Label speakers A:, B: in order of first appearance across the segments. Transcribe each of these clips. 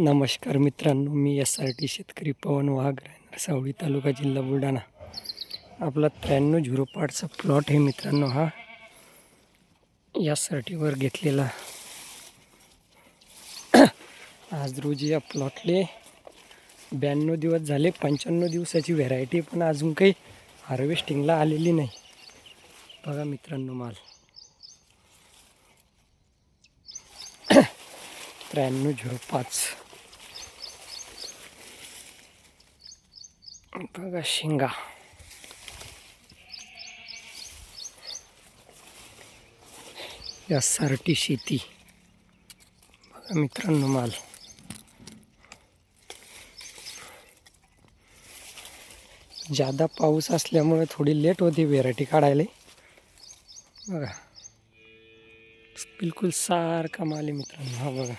A: नमस्कार मित्रांनो मी S R T शेतकरी पवन वाघ राहणार सावळी तालुका जिल्हा बुलढाणा. आपला त्र्याण्णव झिरो पाठचा प्लॉट आहे मित्रांनो हा. यासाठीवर घेतलेला. आज रोजी या प्लॉटले ब्याण्णव दिवस झाले पंच्याण्णव दिवसाची व्हेरायटी पण अजून काही हार्वेस्टिंगला आलेली नाही. बघा मित्रांनो माल. त्र्याण्णव झिरो पाच. बघा शेंगा. सारटी शेती. बघा मित्रांनो माल. जादा पाऊस असल्यामुळे थोडी लेट होती व्हेरायटी काढायला. बघा. बिलकुल सारखा माल आहे मित्रांनो. हा बघा.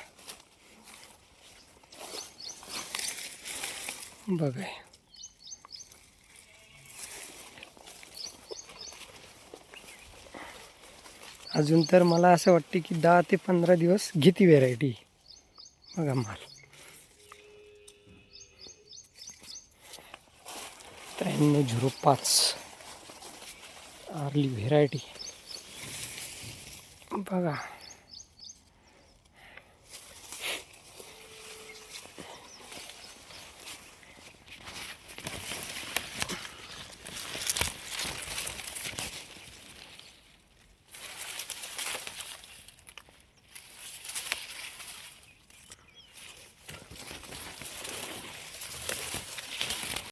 A: बघा. अजून तर मला असं वाटते की दहा ते पंधरा दिवस घेते व्हेरायटी बघा माल. त्र्याण्णव झिरो पाच. आरली व्हेरायटी बघा.